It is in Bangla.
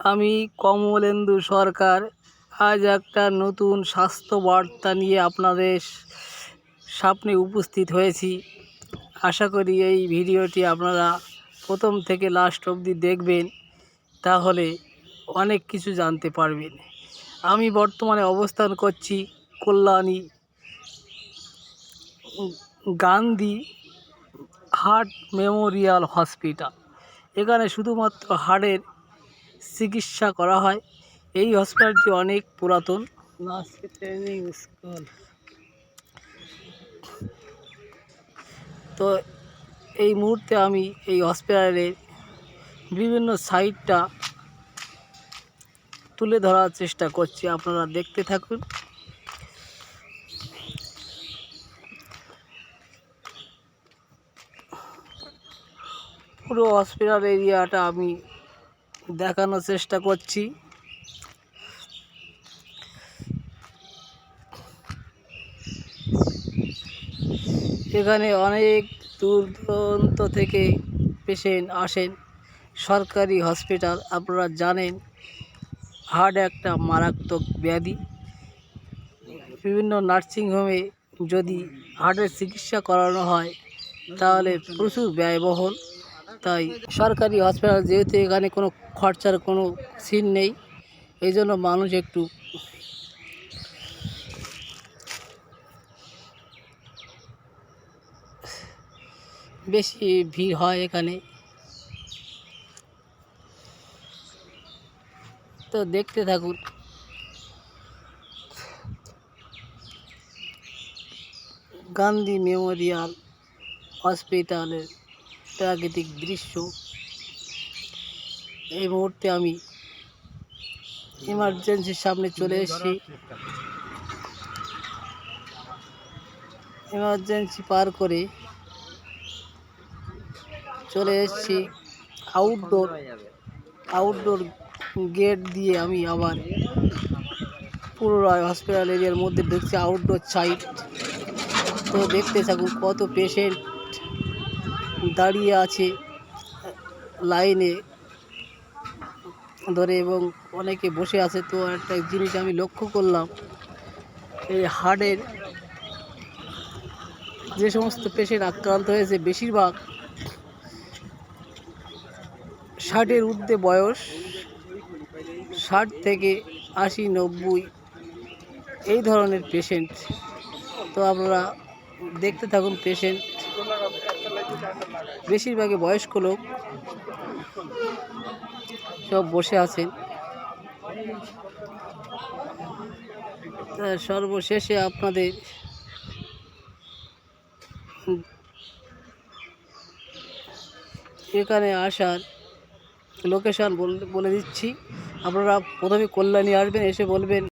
আমি কমলেন্দু সরকার, আজ একটা নতুন স্বাস্থ্য বার্তা নিয়ে আপনাদের সামনে উপস্থিত হয়েছি। আশা করি এই ভিডিওটি আপনারা প্রথম থেকে লাস্ট অবধি দেখবেন, তাহলে অনেক কিছু জানতে পারবেন। আমি বর্তমানে অবস্থান করছি Kalyani Gandhi heart memorial hospital. এখানে শুধুমাত্র হাড়ের চিকিৎসা করা হয়। এই হসপিটালটি অনেক পুরাতন। ট্রেনিং স্কুল তো এই মুহূর্তে আমি এই হসপিটালের বিভিন্ন সাইটটা তুলে ধরার চেষ্টা করছি। আপনারা দেখতে থাকুন। পুরো হসপিটাল এরিয়াটা আমি দেখানোর চেষ্টা করছি। এখানে অনেক দূর দূরান্ত থেকে পেশেন্ট আসেন। সরকারি হসপিটাল আপনারা জানেন হার্ট একটা মারাত্মক ব্যাধি। বিভিন্ন নার্সিংহোমে যদি হার্টের চিকিৎসা করানো হয়, তাহলে প্রচুর ব্যয়বহুল। তাই সরকারি হসপিটাল যেহেতু এখানে কোনো খরচার কোনো সিন নেই, এই জন্য মানুষ একটু বেশি ভিড় হয় এখানে। তো দেখতে থাকুন। গান্ধী মেমোরিয়াল হসপিটালের প্রাকৃতিক দৃশ্য। এই মুহূর্তে আমি ইমার্জেন্সির সামনে চলে এসেছি। ইমার্জেন্সি পার করে চলে এসেছি আউটডোর আউটডোর গেট দিয়ে আমি আবার পুনরায় হসপিটাল এরিয়ার মধ্যে ঢুকছি আউটডোর সাইড তো দেখতে থাকুন কত পেশেন্ট দাঁড়িয়ে আছে লাইনে ধরে এবং অনেকে বসে আছে, তো একটা জিনিস আমি লক্ষ্য করলাম, এই হার্টের যে সমস্ত পেশেন্ট আক্রান্ত হয়েছে বেশিরভাগ ষাটের ঊর্ধ্বে বয়স, ষাট থেকে আশি, নব্বই, এই ধরনের পেশেন্ট। তো আপনারা দেখতে থাকুন পেশেন্ট বেশিরভাগই বয়স্ক লোক সব বসে আছেন। সর্বশেষে আপনাদের এখানে আসার লোকেশান বলে দিচ্ছি। আপনারা প্রথমে কল্যাণী আসবেন, এসে বলবেন